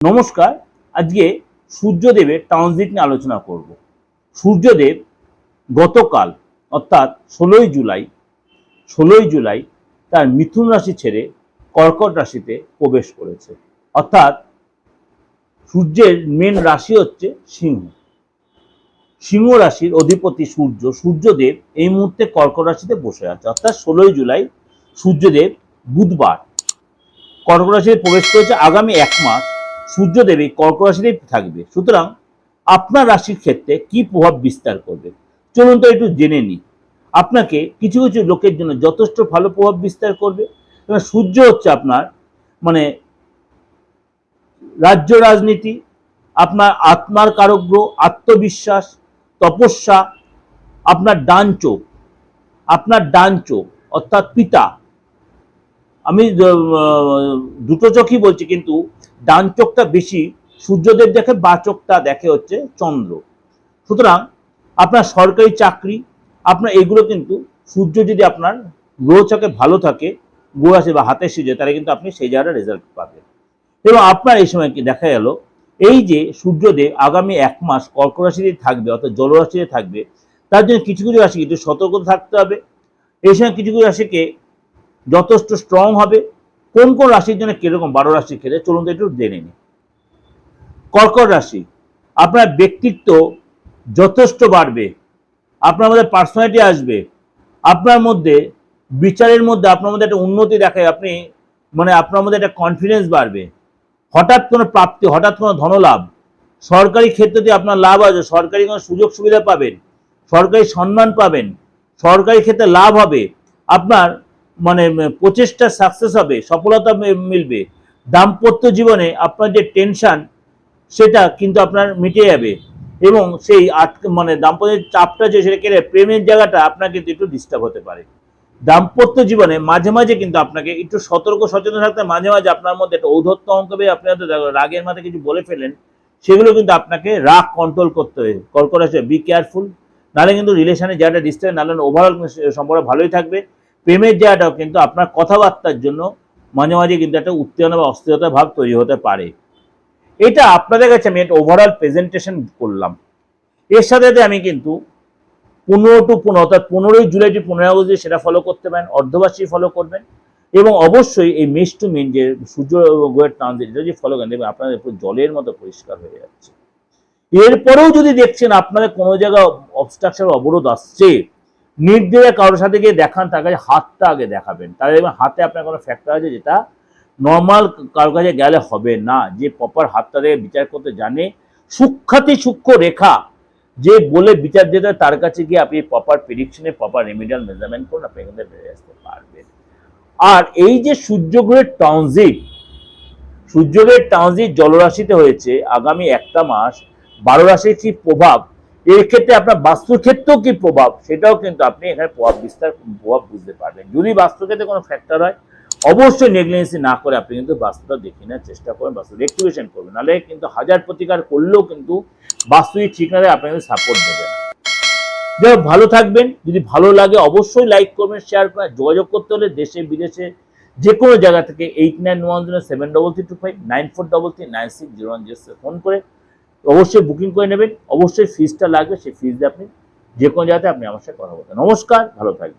নমস্কার, আজকে সূর্যদেবের ট্রানজিট নিয়ে আলোচনা করব। সূর্যদেব গতকাল, অর্থাৎ ষোলোই জুলাই ষোলোই জুলাই তার মিথুন রাশি ছেড়ে কর্কট রাশিতে প্রবেশ করেছে। অর্থাৎ সূর্যের মেন রাশি হচ্ছে সিংহ। সিংহ রাশির অধিপতি সূর্য, সূর্যদেব এই মুহূর্তে কর্কট রাশিতে বসে আছে। অর্থাৎ ষোলোই জুলাই সূর্যদেব বুধবার কর্কট রাশিতে প্রবেশ করেছে আগামী এক মাস সূর্যদেব এই কর্কট রাশিতেই থাকবে। সুতরাং আপনার রাশির ক্ষেত্রে কি প্রভাব বিস্তার করবে? চলুন তো একটু জেনে নিই আপনাকে কিছু কিছু লোকের জন্য যথেষ্ট ভালো প্রভাব বিস্তার করবে। সূর্য হচ্ছে আপনার মানে রাজ্য রাজনীতি, আপনার আত্মার কারগ্রহ, আত্মবিশ্বাস, তপস্যা, আপনার ডান চোখ, আপনার ডান চোখ, অর্থাৎ পিতা। আমি দুটো চোখই বলছি, কিন্তু ডান চোখটা বেশি, সূর্যদেব দেখে বা চোখটা দেখে হচ্ছে চন্দ্র। সুতরাং আপনার সরকারি চাকরি, আপনার এগুলো কিন্তু সূর্য যদি আপনার গ্রহচকে ভালো থাকে, গ্রহ আছে বা হাতে সিজে তাহলে কিন্তু আপনি সেই জায়গাটা রেজাল্ট পাবেন। এবং আপনার এই সময় কি দেখা গেল, এই যে সূর্যদেব আগামী এক মাস কর্ক রাশিতে থাকবে, অর্থাৎ জলরাশিতে থাকবে, তার জন্য কিছু কিছু রাশি কিন্তু সতর্ক থাকতে হবে। এই সময় কিছু কিছু রাশিকে যথেষ্ট স্ট্রং হবে কোন কোন রাশির জন্য কীরকম বারো রাশির ক্ষেত্রে চলুন তো একটু জেনে নিই। কর্কট রাশি, আপনার ব্যক্তিত্ব যথেষ্ট বাড়বে, আপনার মধ্যে পার্সোনালিটি আসবে, আপনার মধ্যে বিচারের মধ্যে, আপনার মধ্যে একটা উন্নতি দেখায়, আপনি মানে আপনার মধ্যে একটা কনফিডেন্স বাড়বে। হঠাৎ কোনো প্রাপ্তি, হঠাৎ কোনো ধনলাভ, সরকারি ক্ষেত্রে আপনার লাভ আছে, সরকারি কোনো সুযোগ সুবিধা পাবেন, সরকারি সম্মান পাবেন, সরকারি ক্ষেত্রে লাভ হবে, আপনার মানে প্রচেষ্টা সাকসেস হবে, সফলতা মিলবে। দাম্পত্য জীবনে আপনার যে টেনশন সেটা কিন্তু আপনার মিটে যাবে এবং সেই আট মানে দাম্পত্যের চাপটা যে সেটা কেড়ে প্রেমের জায়গাটা আপনার কিন্তু একটু ডিস্টার্ব হতে পারে। দাম্পত্য জীবনে মাঝে মাঝে কিন্তু আপনাকে একটু সতর্ক, সচেতন থাকতে মাঝে মাঝে আপনার মধ্যে একটা ঔধত্য অঙ্ক আপনি হয়তো রাগের মাথায় কিছু বলে ফেলেন সেগুলো কিন্তু আপনাকে রাগ কন্ট্রোল করতে হবে। কর্কট বি কেয়ারফুল নাহলে কিন্তু রিলেশনে জায়গাটা ডিস্টার্ব নাহলে ওভারঅল সম্পর্ক ভালোই থাকবে। প্রেমের জায়গাটাও কিন্তু আপনার কথাবার্তার জন্য মাঝে মাঝে কিন্তু একটা উত্তেজনা বা অস্থিরতার ভাব তৈরি হতে পারে। এটা আপনাদের কাছে আমি একটা ওভারঅল প্রেজেন্টেশন করলাম। এর সাথে আমি কিন্তু পনেরো টু পনেরো, অর্থাৎ পনেরোই জুলাই টু পনেরোই আগস্ট সেটা ফলো করতে পারেন, অর্ধবার্ষিক ফলো করবেন এবং অবশ্যই এই মেস টু মিন যে সূর্য গ্রহের ট্রানজিট এটা যদি ফলো করেন, দেখবেন আপনাদের পুরো জলের মতো পরিষ্কার হয়ে যাচ্ছে। এরপরেও যদি দেখছেন আপনাদের কোনো জায়গায় অবস্ট্রাকশন অবরোধ আসছে নির্দেশে কারোর সাথে গিয়ে দেখান, তার কাছে হাতটা আগে দেখাবেন। দেখবেন হাতে আপনার কোনো ফ্যাক্টর আছে যেটা নর্মাল কারোর কাছে গেলে হবে না। যে প্রপার হাতটা দিয়ে বিচার করতে জানে সূক্ষাতি সূক্ষ্ম রেখা যে বলে বিচার দিতে তার কাছে গিয়ে আপনি প্রপার প্রিডিকশনে প্রপার রেমিডিয়াল মেজারমেন্ট করুন, আপনি এখান বেরিয়ে আসতে পারবেন। আর এই যে সূর্যগ্রহের ট্রানজিট সূর্যগ্রহের ট্রানজিট জলরাশিতে হয়েছে, আগামী একটা মাস বারো রাশির কি প্রভাব এর ক্ষেত্রে আপনার বাস্তুর ক্ষেত্রেও কি প্রভাব? সেটাও কিন্তু আপনি এখানে প্রভাব বিস্তার, প্রভাব বুঝতে পারবেন। যদি বাস্তু ক্ষেত্রে কোনো ফ্যাক্টর হয়, অবশ্যই নেগলিজেন্সি না করে আপনি কিন্তু বাস্তুটা দেখে নেওয়ার চেষ্টা করবেন, বাস্তু রেক্টিভেশন করবেন। নাহলে কিন্তু হাজার প্রতিকার করলেও কিন্তু বাস্তু যদি ঠিক না থাকে আপনি কিন্তু সাপোর্ট দেবেন না। যাই ভালো থাকবেন। যদি ভালো লাগে, অবশ্যই লাইক করবেন শেয়ার করবেন যোগাযোগ করতে হলে দেশে, বিদেশে যে কোনো জায়গা থেকে eight nine one zero seven double three two five nine four double three nine six zero one zero phone করে অবশ্যই বুকিং করে নেবেন। অবশ্যই ফিজটা লাগবে, সেই ফিজ আপনি যে কোনো জায়গাতে আপনি আমার সাথে কথা বলবেন। নমস্কার, ভালো থাকবেন।